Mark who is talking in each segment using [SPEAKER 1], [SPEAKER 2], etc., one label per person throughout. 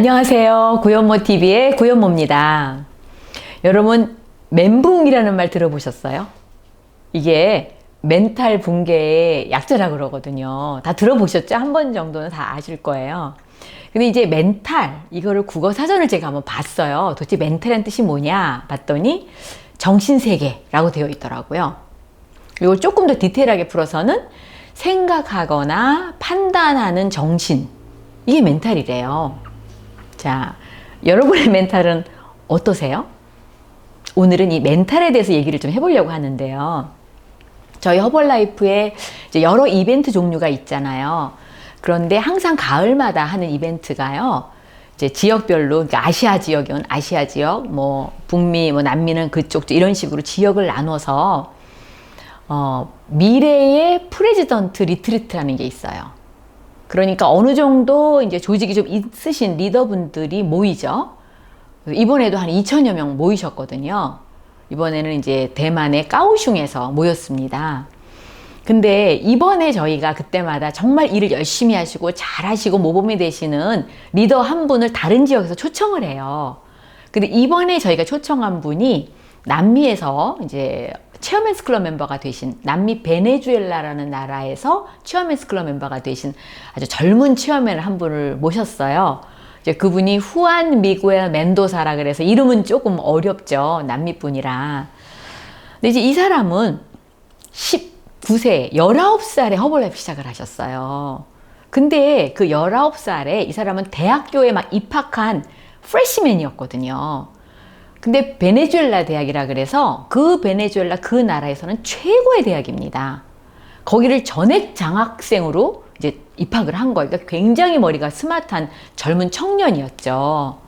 [SPEAKER 1] 안녕하세요. 구연모 TV의 구연모입니다. 여러분, 멘붕이라는 말 들어보셨어요? 이게 멘탈 붕괴의 약자라 그러거든요. 다 들어보셨죠? 한 번 정도는 다 아실 거예요. 근데 이제 멘탈, 이거를 국어 사전을 제가 한번 봤어요. 도대체 멘탈이란 뜻이 뭐냐? 봤더니 정신세계라고 되어 있더라고요. 이걸 조금 더 디테일하게 풀어서는 생각하거나 판단하는 정신. 이게 멘탈이래요. 자, 여러분의 멘탈은 어떠세요? 오늘은 이 멘탈에 대해서 얘기를 좀 해보려고 하는데요. 저희 허벌라이프에 여러 이벤트 종류가 있잖아요. 그런데 항상 가을마다 하는 이벤트가요. 이제 지역별로, 그러니까 아시아 지역은 아시아 지역, 뭐 북미, 뭐 남미는 그쪽 이런 식으로 지역을 나눠서 어, 미래의 프레지던트 리트리트라는 게 있어요. 그러니까 어느 정도 이제 조직이 좀 있으신 리더분들이 모이죠. 이번에도 한 2천여 명 모이셨거든요. 이번에는 이제 대만의 까오슝에서 모였습니다. 근데 이번에 저희가 그때마다 정말 일을 열심히 하시고 잘하시고 모범이 되시는 리더 한 분을 다른 지역에서 초청을 해요. 근데 이번에 저희가 초청한 분이 남미에서 이제 체어맨스 클럽 멤버가 되신 남미 베네수엘라라는 나라에서 체어맨스 클럽 멤버가 되신 아주 젊은 체어맨을 한 분을 모셨어요. 이제 그분이 후안 미구엘 멘도사라 그래서 이름은 조금 어렵죠. 남미 분이라. 근데 이제 이 사람은 19세, 19살에 허벌라이프 시작을 하셨어요. 근데 그 19살에 이 사람은 대학교에 막 입학한 프레시맨이었거든요. 근데 베네수엘라 대학이라 그래서 그 베네수엘라 그 나라에서는 최고의 대학입니다. 거기를 전액 장학생으로 이제 입학을 한 거예요. 그러니까 굉장히 머리가 스마트한 젊은 청년이었죠.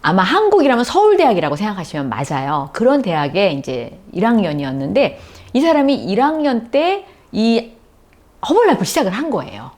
[SPEAKER 1] 아마 한국이라면 서울대학이라고 생각하시면 맞아요. 그런 대학에 이제 1학년이었는데 이 사람이 1학년 때 이 허벌 라이프 시작을 한 거예요.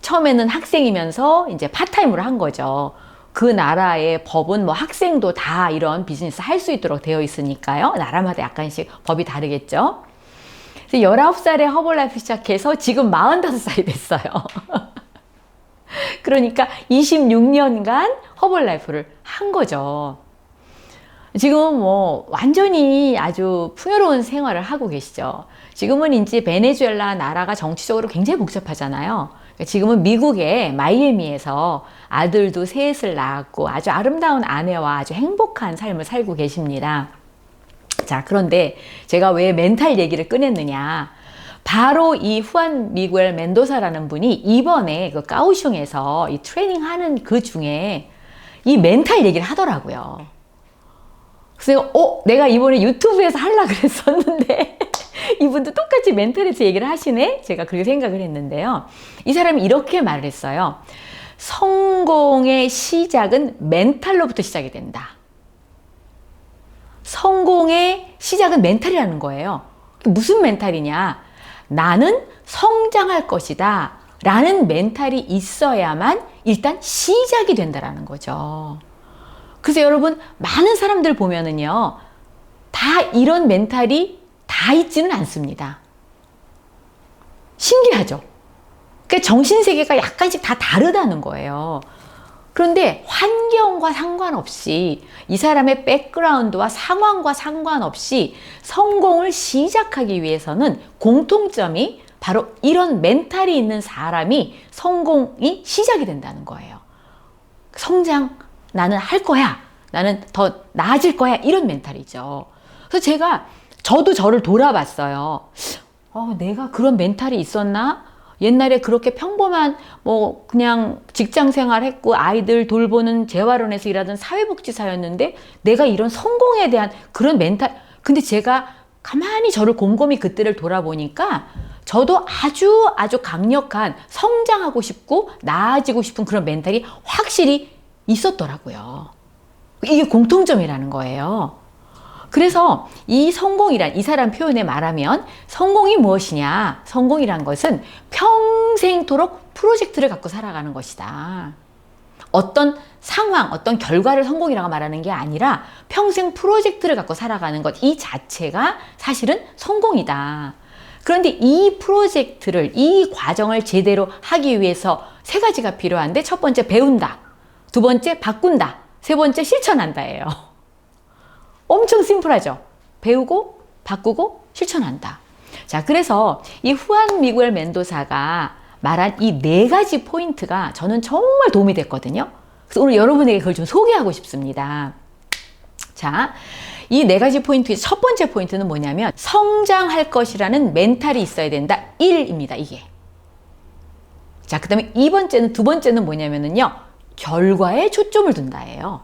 [SPEAKER 1] 처음에는 학생이면서 이제 파타임으로 한 거죠. 그 나라의 법은 뭐 학생도 다 이런 비즈니스 할 수 있도록 되어 있으니까요. 나라마다 약간씩 법이 다르겠죠. 그래서 19살에 허벌라이프 시작해서 지금 45살이 됐어요. 그러니까 26년간 허벌라이프를 한 거죠. 지금 뭐 완전히 아주 풍요로운 생활을 하고 계시죠. 지금은 이제 베네수엘라 나라가 정치적으로 굉장히 복잡하잖아요. 지금은 미국의 마이애미에서 아들도 셋을 낳았고 아주 아름다운 아내와 아주 행복한 삶을 살고 계십니다. 자, 그런데 제가 왜 멘탈 얘기를 꺼냈느냐. 바로 이 후안 미구엘 멘도사라는 분이 이번에 그 까우슝에서 이 트레이닝 하는 그 중에 이 멘탈 얘기를 하더라고요. 그래서, 어, 내가 이번에 유튜브에서 하려 그랬었는데, 이분도 똑같이 멘탈에서 얘기를 하시네? 제가 그렇게 생각을 했는데요. 이 사람이 이렇게 말을 했어요. 성공의 시작은 멘탈로부터 시작이 된다. 성공의 시작은 멘탈이라는 거예요. 무슨 멘탈이냐? 나는 성장할 것이다. 라는 멘탈이 있어야만 일단 시작이 된다라는 거죠. 그래서 여러분, 많은 사람들 보면은요, 다 이런 멘탈이 다 있지는 않습니다. 신기하죠? 그 정신세계가 약간씩 다 다르다는 거예요. 그런데 환경과 상관없이 이 사람의 백그라운드와 상황과 상관없이 성공을 시작하기 위해서는 공통점이 바로 이런 멘탈이 있는 사람이 성공이 시작이 된다는 거예요. 성장, 나는 할 거야. 나는 더 나아질 거야. 이런 멘탈이죠. 그래서 제가 저도 저를 돌아봤어요. 어, 내가 그런 멘탈이 있었나? 옛날에 그렇게 평범한 뭐 그냥 직장 생활했고 아이들 돌보는 재활원에서 일하던 사회복지사였는데 내가 이런 성공에 대한 그런 멘탈 근데 제가 가만히 저를 곰곰이 그때를 돌아보니까 저도 아주 아주 강력한 성장하고 싶고 나아지고 싶은 그런 멘탈이 확실히 있었더라고요. 이게 공통점이라는 거예요. 그래서 이 성공이란 이 사람 표현에 말하면 성공이 무엇이냐? 성공이란 것은 평생토록 프로젝트를 갖고 살아가는 것이다. 어떤 상황, 어떤 결과를 성공이라고 말하는 게 아니라 평생 프로젝트를 갖고 살아가는 것 이 자체가 사실은 성공이다. 그런데 이 프로젝트를, 이 과정을 제대로 하기 위해서 세 가지가 필요한데 첫 번째 배운다. 두 번째 바꾼다. 세 번째 실천한다예요. 엄청 심플하죠. 배우고 바꾸고 실천한다. 자, 그래서 이 후안 미구엘 멘도사가 말한 이 네 가지 포인트가 저는 정말 도움이 됐거든요. 그래서 오늘 여러분에게 그걸 좀 소개하고 싶습니다. 자, 이 네 가지 포인트 첫 번째 포인트는 뭐냐면 성장할 것이라는 멘탈이 있어야 된다. 1입니다. 이게. 자, 그 다음에 이 번째는 두 번째는 뭐냐면은요. 결과에 초점을 둔다예요.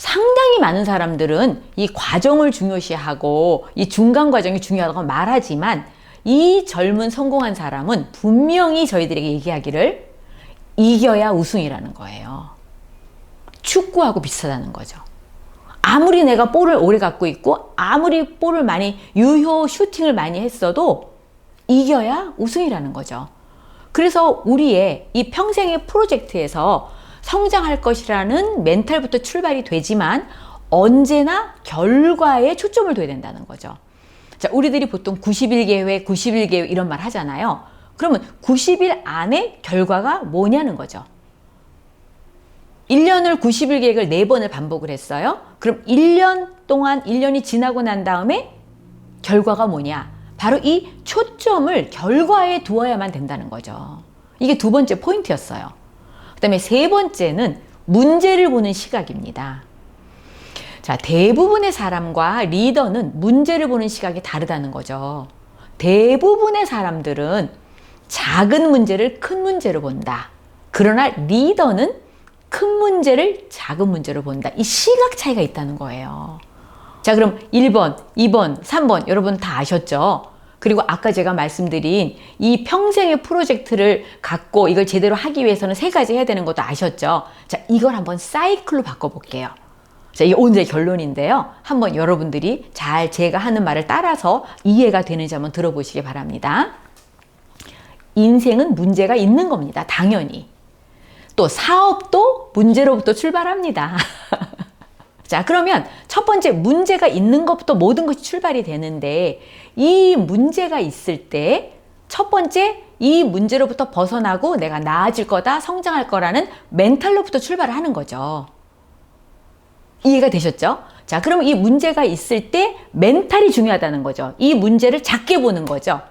[SPEAKER 1] 상당히 많은 사람들은 이 과정을 중요시하고 이 중간 과정이 중요하다고 말하지만 이 젊은 성공한 사람은 분명히 저희들에게 얘기하기를 이겨야 우승이라는 거예요. 축구하고 비슷하다는 거죠. 아무리 내가 볼을 오래 갖고 있고 아무리 볼을 많이 유효 슈팅을 많이 했어도 이겨야 우승이라는 거죠. 그래서 우리의 이 평생의 프로젝트에서 성장할 것이라는 멘탈부터 출발이 되지만 언제나 결과에 초점을 둬야 된다는 거죠. 자, 우리들이 보통 90일 계획, 90일 계획 이런 말 하잖아요. 그러면 90일 안에 결과가 뭐냐는 거죠. 1년을 90일 계획을 4번을 반복을 했어요. 그럼 1년 동안 1년이 지나고 난 다음에 결과가 뭐냐? 바로 이 초점을 결과에 두어야만 된다는 거죠. 이게 두 번째 포인트였어요. 그 다음에 세 번째는 문제를 보는 시각입니다. 자, 대부분의 사람과 리더는 문제를 보는 시각이 다르다는 거죠. 대부분의 사람들은 작은 문제를 큰 문제로 본다. 그러나 리더는 큰 문제를 작은 문제로 본다. 이 시각 차이가 있다는 거예요. 자, 그럼 1번, 2번, 3번 여러분 다 아셨죠? 그리고 아까 제가 말씀드린 이 평생의 프로젝트를 갖고 이걸 제대로 하기 위해서는 세 가지 해야 되는 것도 아셨죠? 자, 이걸 한번 사이클로 바꿔볼게요. 자, 이게 오늘의 결론인데요. 한번 여러분들이 잘 제가 하는 말을 따라서 이해가 되는지 한번 들어보시기 바랍니다. 인생은 문제가 있는 겁니다. 당연히. 또 사업도 문제로부터 출발합니다. 자, 그러면 첫 번째 문제가 있는 것부터 모든 것이 출발이 되는데 이 문제가 있을 때 첫 번째 이 문제로부터 벗어나고 내가 나아질 거다, 성장할 거라는 멘탈로부터 출발을 하는 거죠. 이해가 되셨죠? 자, 그럼 이 문제가 있을 때 멘탈이 중요하다는 거죠. 이 문제를 작게 보는 거죠.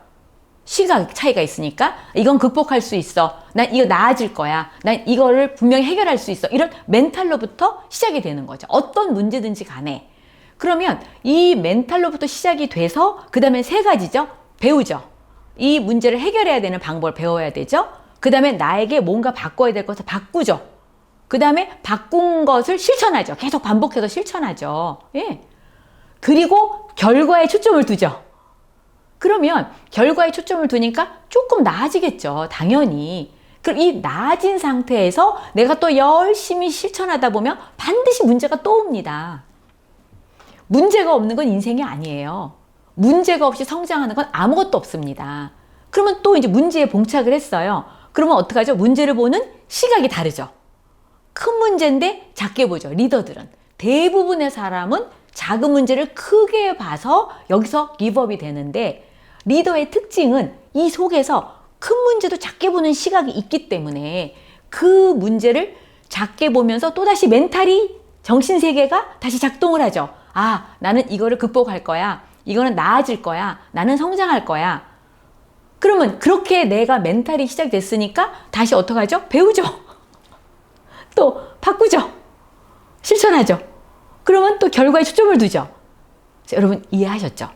[SPEAKER 1] 시각 차이가 있으니까 이건 극복할 수 있어. 난 이거 나아질 거야. 난 이거를 분명히 해결할 수 있어. 이런 멘탈로부터 시작이 되는 거죠. 어떤 문제든지 간에. 그러면 이 멘탈로부터 시작이 돼서 그 다음에 세 가지죠. 배우죠. 이 문제를 해결해야 되는 방법을 배워야 되죠. 그 다음에 나에게 뭔가 바꿔야 될 것을 바꾸죠. 그 다음에 바꾼 것을 실천하죠. 계속 반복해서 실천하죠. 예. 그리고 결과에 초점을 두죠. 그러면 결과에 초점을 두니까 조금 나아지겠죠. 당연히. 그럼 이 나아진 상태에서 내가 또 열심히 실천하다 보면 반드시 문제가 또 옵니다. 문제가 없는 건 인생이 아니에요. 문제가 없이 성장하는 건 아무것도 없습니다. 그러면 또 이제 문제에 봉착을 했어요. 그러면 어떡하죠? 문제를 보는 시각이 다르죠. 큰 문제인데 작게 보죠. 리더들은. 대부분의 사람은 작은 문제를 크게 봐서 여기서 기업이 되는데 리더의 특징은 이 속에서 큰 문제도 작게 보는 시각이 있기 때문에 그 문제를 작게 보면서 또다시 멘탈이 정신세계가 다시 작동을 하죠. 아, 나는 이거를 극복할 거야. 이거는 나아질 거야. 나는 성장할 거야. 그러면 그렇게 내가 멘탈이 시작됐으니까 다시 어떡하죠? 배우죠. 또 바꾸죠. 실천하죠. 그러면 또 결과에 초점을 두죠. 자, 여러분 이해하셨죠?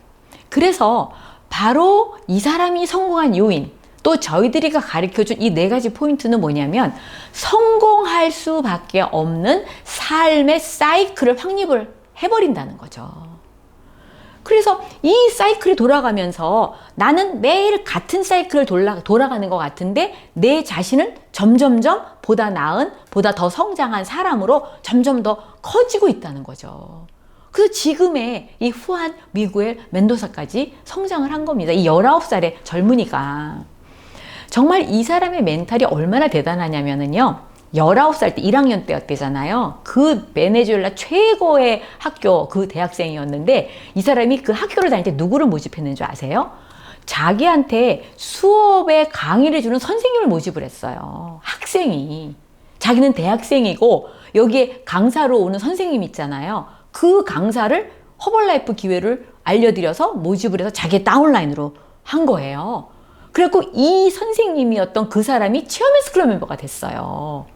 [SPEAKER 1] 그래서 바로 이 사람이 성공한 요인, 또 저희들이가 가르쳐 준 이 네 가지 포인트는 뭐냐면 성공할 수밖에 없는 삶의 사이클을 확립을 해버린다는 거죠. 그래서 이 사이클이 돌아가면서 나는 매일 같은 사이클을 돌아, 돌아가는 것 같은데 내 자신은 점점점 보다 나은, 보다 더 성장한 사람으로 점점 더 커지고 있다는 거죠. 그래서 지금의 이 후한 미구엘 멘도사까지 성장을 한 겁니다. 이 19살의 젊은이가. 정말 이 사람의 멘탈이 얼마나 대단하냐면요. 19살 때 1학년 때였대잖아요. 그 베네수엘라 최고의 학교 그 대학생이었는데 이 사람이 그 학교를 다닐 때 누구를 모집했는 줄 아세요? 자기한테 수업에 강의를 주는 선생님을 모집을 했어요. 학생이. 자기는 대학생이고 여기에 강사로 오는 선생님 있잖아요. 그 강사를 허벌라이프 기회를 알려드려서 모집을 해서 자기의 다운라인으로 한 거예요. 그래갖고 이 선생님이었던 그 사람이 체험에스 클럽 멤버가 됐어요.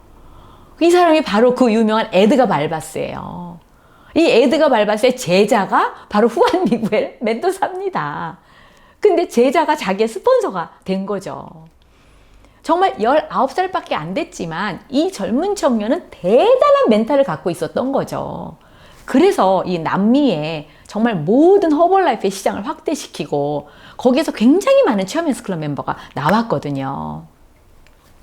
[SPEAKER 1] 이 사람이 바로 그 유명한 에드가 발바스예요. 이 에드가 발바스의 제자가 바로 후안 미구엘 멘토사입니다. 근데 제자가 자기의 스폰서가 된 거죠. 정말 19살밖에 안 됐지만 이 젊은 청년은 대단한 멘탈을 갖고 있었던 거죠. 그래서 이 남미에 정말 모든 허벌라이프의 시장을 확대시키고 거기에서 굉장히 많은 체험연스 클럽 멤버가 나왔거든요.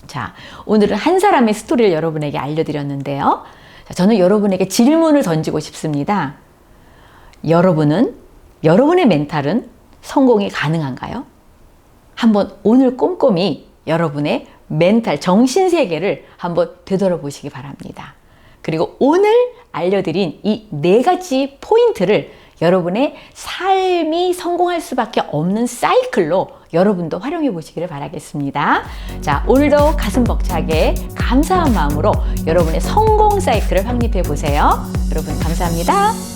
[SPEAKER 1] 자, 오늘은 한 사람의 스토리를 여러분에게 알려드렸는데요. 자, 저는 여러분에게 질문을 던지고 싶습니다. 여러분은, 여러분의 멘탈은 성공이 가능한가요? 한번 오늘 꼼꼼히 여러분의 멘탈, 정신 세계를 한번 되돌아보시기 바랍니다. 그리고 오늘 알려드린 이 네 가지 포인트를 여러분의 삶이 성공할 수밖에 없는 사이클로 여러분도 활용해 보시기를 바라겠습니다. 자, 오늘도 가슴 벅차게 감사한 마음으로 여러분의 성공 사이클을 확립해 보세요. 여러분 감사합니다.